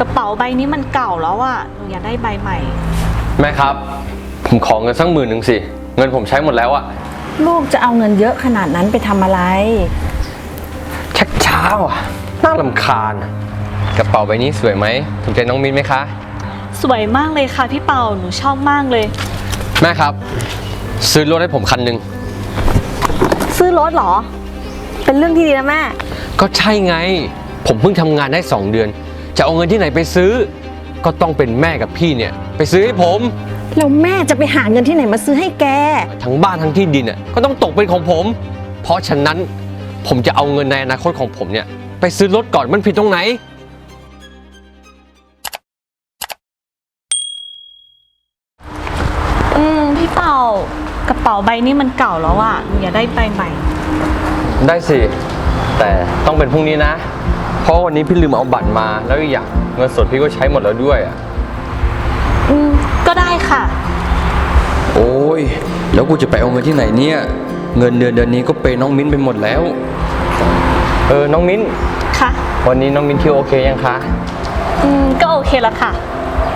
กระเป๋าใบนี้มันเก่าแล้วอะหนูอยากได้ใบใหม่ แม่ครับ ผมขอเงินสักหมื่นหนึ่งสิ เงินผมใช้หมดแล้วอะลูกจะเอาเงินเยอะขนาดนั้นไปทำอะไร ชักช้าว่ะน่าลำคาญ กระเป๋าใบนี้สวยไหมถูกใจน้องมิ้นไหมคะ สวยมากเลยค่ะพี่เป่าหนูชอบมากเลย แม่ครับ ซื้อรถให้ผมคันหนึ่งซื้อรถเหรอ เป็นเรื่องที่ดีนะแม่ ก็ใช่ไง ผมเพิ่งทำงานได้ 2 เดือน จะเอาเงินที่ไหนไปซื้อ ก็ต้องเป็นแม่กับพี่เนี่ย ไปซื้อให้ผม แล้วแม่จะไปหาเงินที่ไหนมาซื้อให้แก ทั้งบ้านทั้งที่ดินอะก็ต้องตกเป็นของผม เพราะฉะนั้นผมจะเอาเงินในอนาคตของผมเนี่ย ไปซื้อรถก่อนมันผิดตรงไหน อืม พี่เป่ากระเป๋าใบนี้มันเก่าแล้วอะหนูอยากได้ใบใหม่ ได้สิ แต่ต้องเป็นพรุ่งนี้นะเพ ราะวันนี้พี่ลืมเอาบัตรมา แล้วอีกอย่างเงินสดพี่ก็ใช้หมดแล้วด้วยอะอืมก็ได้ค่ะ โอ้ย แล้วกูจะไปเอาเงินที่ไหนเนี่ย เงินเดือนเดือนนี้ก็เปย์น้องมิ้นไปหมดแล้ว เออ น้องมิ้น ค่ะ วันนี้น้องมิ้นเที่ยวโอเคยังคะ อืมก็โอเคแล้วค่ะ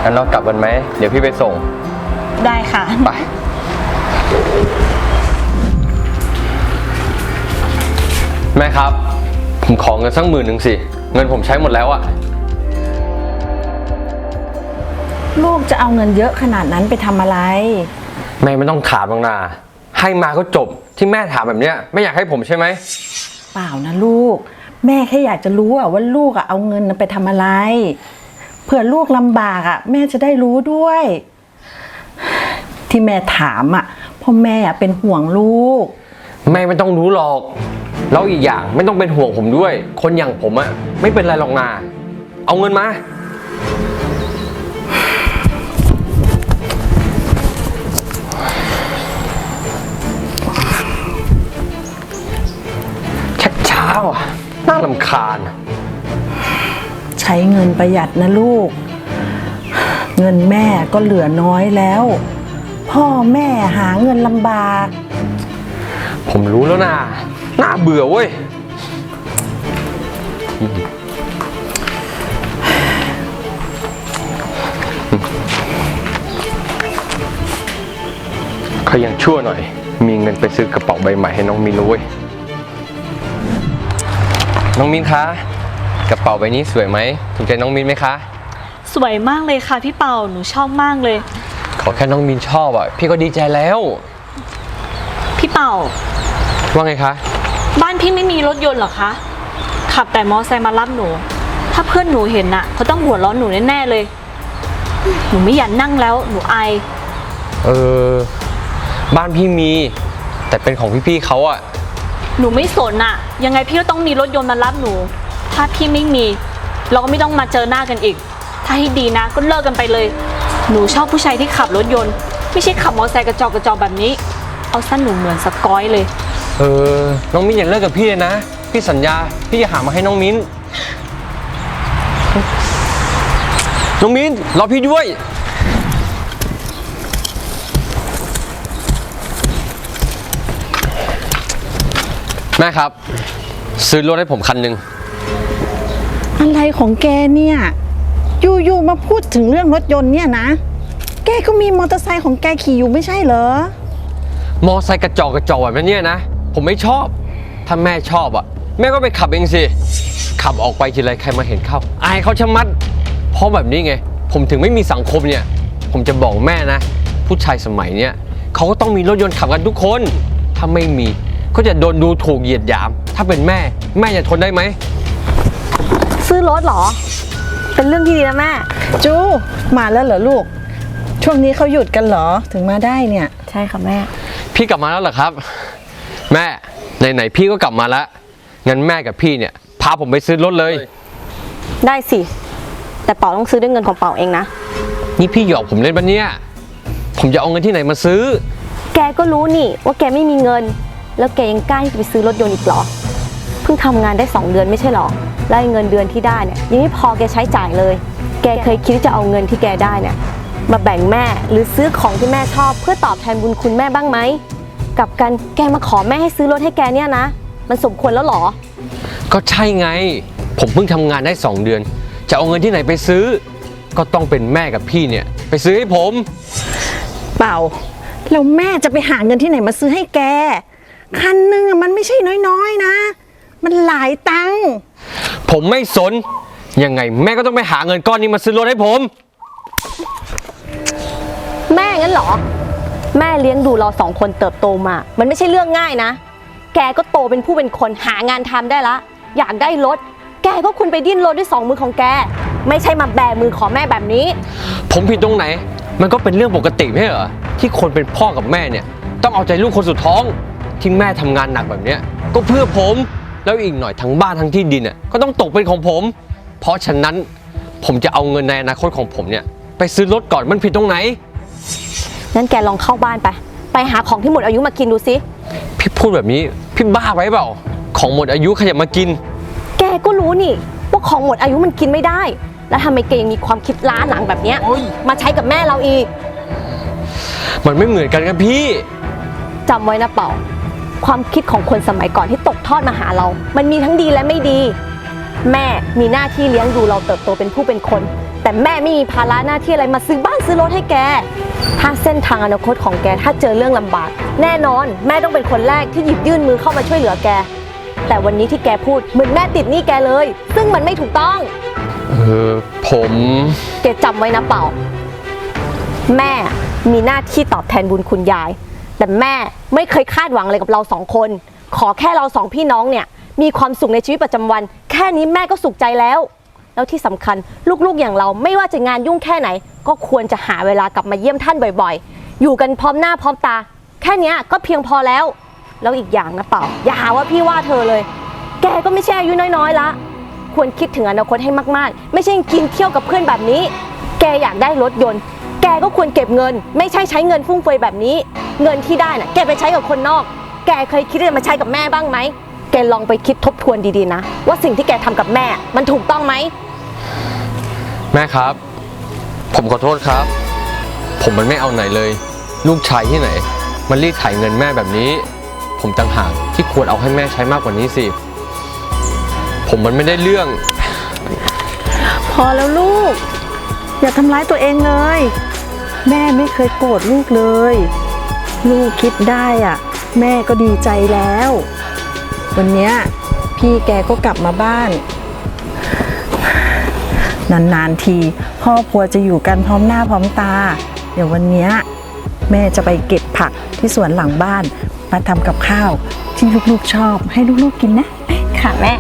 งั้นเรากลับกันไหม เดี๋ยวพี่ไปส่ง ได้ค่ะ ไป แม่ครับ ผมขอเงินสักหมื่นหนึ่งสิ เงินผมใช้หมดแล้วอะลูกจะเอาเงินเยอะขนาดนั้นไปทำอะไร แม่ไม่ต้องถามหรอกนา ให้มาก็จบที่แม่ถามแบบเนี้ยไม่อยากให้ผมใช่ไหมเปล่านะลูก แม่แค่อยากจะรู้อะว่าลูกอะเอาเงินไปทำอะไร เผื่อลูกลำบากอะแม่จะได้รู้ด้วย ที่แม่ถามอะเพราะแม่อะเป็นห่วงลูก แม่ไม่ต้องรู้หรอก แล้วอีกอย่างไม่ต้องเป็นห่วงผมด้วย คนอย่างผมอะไม่เป็นไรหรอกนาเอาเงินมา ชักช้าว่ะน่าลำคาญ ใช้เงินประหยัดนะลูก เงินแม่ก็เหลือน้อยแล้ว พ่อแม่หาเงินลำบาก ผมรู้แล้วนะ น่าเบื่อเว้ย เขายังชั่วหน่อย มีเงินไปซื้อกระเป๋าใบใหม่ให้น้องมินแล้วเว้ย น้องมินคะ กระเป๋าใบนี้สวยไหม ถูกใจน้องมินไหมคะ สวยมากเลยค่ะพี่เป่าหนูชอบมากเลย ขอแค่น้องมินชอบอะ พี่ก็ดีใจแล้ว พี่เป่า ว่าไงคะ บ้านพี่ไม่มีรถยนต์เหรอคะ ขับแต่มอไซค์มารับหนู ถ้าเพื่อนหนูเห็นน่ะเขาต้องหัวเร้อนหนูแน่ๆเลย หนูไม่อยากนั่งแล้ว หนูอาย เออ บ้านพี่มี แต่เป็นของพี่ๆเขาอะหนูไม่สนน่ะ ยังไงพี่ก็ต้องมีรถยนต์มารับหนู ถ้าพี่ไม่มี เราก็ไม่ต้องมาเจอหน้ากันอีก ถ้าให้ดีนะ ก็เลิกกันไปเลย หนูชอบผู้ชายที่ขับรถยนต์ ไม่ใช่ขับมอเตอร์ไซค์กระจอกกระจอกแบบนี้ เอาสั้นหนูเหมือนสกอยเลย เออ น้องมิ้นอย่าเลิกกับพี่เลยนะ พี่สัญญา พี่จะหามาให้น้องมิ้น น้องมิ้นรอพี่ด้วย แม่ครับ ซื้อรถให้ผมคันหนึ่ง อะไรของแกเนี่ยอยู่ๆมาพูดถึงเรื่องรถยนต์เนี่ยนะ แกก็มีมอเตอร์ไซค์ของแกขี่อยู่ไม่ใช่เหรอ มอไซค์กระจอกกระจอกแบบนี้นะ ผมไม่ชอบ ถ้าแม่ชอบอะ แม่ก็ไปขับเองสิ ขับออกไปทีไรใครมาเห็นเข้า อายเขาชะมัด เพราะแบบนี้ไง ผมถึงไม่มีสังคมเนี่ย ผมจะบอกแม่นะ ผู้ชายสมัยเนี้ยเขาก็ต้องมีรถยนต์ขับกันทุกคน ถ้าไม่มีก็จะโดนดูถูกเหยียดหยาม ถ้าเป็นแม่ แม่จะทนได้ไหม ซื้อรถเหรอ เป็นเรื่องที่ดีนะแม่ จูมาแล้วเหรอลูก ช่วงนี้เขาหยุดกันเหรอถึงมาได้เนี่ย ใช่ค่ะแม่ พี่กลับมาแล้วเหรอครับแม่ ไหนๆพี่ก็กลับมาแล้วงั้นแม่กับพี่เนี่ย พาผมไปซื้อรถเลย ได้สิ แต่เป๋าต้องซื้อด้วยเงินของเป๋าเองนะ นี่พี่หยอกผมเล่นปะเนี่ย ผมจะเอาเงินที่ไหนมาซื้อ แกก็รู้นี่ว่าแกไม่มีเงิน แล้วแกยังกล้าที่จะไปซื้อรถยนต์อีกเหรอ เพิ่งทำงานได้ 2 เดือนไม่ใช่หรอแล้วไอ้เงินเดือนที่ได้เนี่ยยังไม่พอแกใช้จ่ายเลย แกเคยคิดที่จะเอาเงินที่แกได้เนี่ยมาแบ่งแม่หรือซื้อของที่แม่ชอบเพื่อตอบแทนบุญคุณแม่บ้างไหม กลับกันแกมาขอแม่ให้ซื้อรถให้แกเนี่ยนะ มันสมควรแล้วเหรอ ก็ใช่ไง ผมเพิ่งทำงานได้ 2 เดือน จะเอาเงินที่ไหนไปซื้อ ก็ต้องเป็นแม่กับพี่เนี่ย ไปซื้อให้ผม เปล่า แล้วแม่จะไปหาเงินที่ไหนมาซื้อให้แก คันหนึงอะมันไม่ใช่น้อยๆนะ มันหลายตังค์ ผมไม่สน ยังไงแม่ก็ต้องไปหาเงินก้อนนี้มาซื้อรถให้ผม แม่งั้นเหรอ แม่เลี้ยงดูเราสองคนเติบโตมา มันไม่ใช่เรื่องง่ายนะ แกก็โตเป็นผู้เป็นคนหางานทำได้ละ อยากได้รถ แกก็คุณไปดิ้นรถด้วยสองมือของแก ไม่ใช่มาแบมือขอแม่แบบนี้ ผมผิดตรงไหน มันก็เป็นเรื่องปกติไม่ใช่เหรอ ที่คนเป็นพ่อกับแม่เนี่ย ต้องเอาใจลูกคนสุดท้อง ที่แม่ทำงานหนักแบบเนี้ย ก็เพื่อผม แล้วอีกหน่อยทั้งบ้านทั้งที่ดินอะก็ต้องตกเป็นของผม เพราะฉะนั้นผมจะเอาเงินในอนาคตของผมเนี่ย ไปซื้อรถก่อนมันผิดตรงไหน งั้นแกลองเข้าบ้านไป ไปหาของที่หมดอายุมากินดูสิ พี่พูดแบบนี้ พี่บ้าไปเปล่า ของหมดอายุใครจะมากิน แกก็รู้นี่ว่าของหมดอายุมันกินไม่ได้ แล้วทำไมแกยังมีความคิดล้าหลังแบบเนี้ยโอ๊ยมาใช้กับแม่เราอีก มันไม่เหมือนกันครับพี่ จำไว้นะเป่า ความคิดของคนสมัยก่อนที่ตกทอดมาหาเรา มันมีทั้งดีและไม่ดี แม่มีหน้าที่เลี้ยงดูเราเติบโตเป็นผู้เป็นคน แต่แม่ไม่มีภาระหน้าที่อะไรมาซื้อบ้านซื้อรถให้แก ถ้าเส้นทางอนาคตของแกถ้าเจอเรื่องลำบาก แน่นอน แม่ต้องเป็นคนแรกที่หยิบยื่นมือเข้ามาช่วยเหลือแก แต่วันนี้ที่แกพูดเหมือนแม่ติดหนี้แกเลย ซึ่งมันไม่ถูกต้อง เออผมแกจำไว้นะเป่า แม่มีหน้าที่ตอบแทนบุญคุณยาย แต่แม่ไม่เคยคาดหวังอะไรกับเราสองคน ขอแค่เราสองพี่น้องเนี่ย มีความสุขในชีวิตประจำวัน แค่นี้แม่ก็สุขใจแล้ว แล้วที่สำคัญลูกๆอย่างเราไม่ว่าจะงานยุ่งแค่ไหน ก็ควรจะหาเวลากลับมาเยี่ยมท่านบ่อยๆ อยู่กันพร้อมหน้าพร้อมตา แค่นี้ก็เพียงพอแล้ว แล้วอีกอย่างนะเป่า อย่าหาว่าพี่ว่าเธอเลย แกก็ไม่ใช่อายุน้อยๆละควรคิดถึงอนาคตให้มากๆ ไม่ใช่กินเที่ยวกับเพื่อนแบบนี้ แกอยากได้รถยนต์ แกก็ควรเก็บเงิน ไม่ใช่ใช้เงินฟุ่มเฟือยแบบนี้ เงินที่ได้น่ะแกไปใช้กับคนนอก แกเคยคิดจะมาใช้กับแม่บ้างไหม แกลองไปคิดทบทวนดีๆนะ ว่าสิ่งที่แกทำกับแม่ มันถูกต้องไหม แม่ครับ ผมขอโทษครับ ผมมันไม่เอาไหนเลย ลูกชายที่ไหน มันรีดไถเงินแม่แบบนี้ ผมต่างหากที่ควรเอาให้แม่ใช้มากกว่านี้สิ ผมมันไม่ได้เรื่อง พอแล้วลูก อย่าทำร้ายตัวเองเลย แม่ไม่เคยโกรธลูกเลย ลูกคิดได้อะแม่ก็ดีใจแล้ว วันนี้พี่แกก็กลับมาบ้าน นานๆทีพ่อพัวจะอยู่กันพร้อมหน้าพร้อมตา เดี๋ยววันนี้แม่จะไปเก็บผักที่สวนหลังบ้าน มาทำกับข้าวที่ลูกๆชอบให้ลูกๆกินนะ ค่ะแม่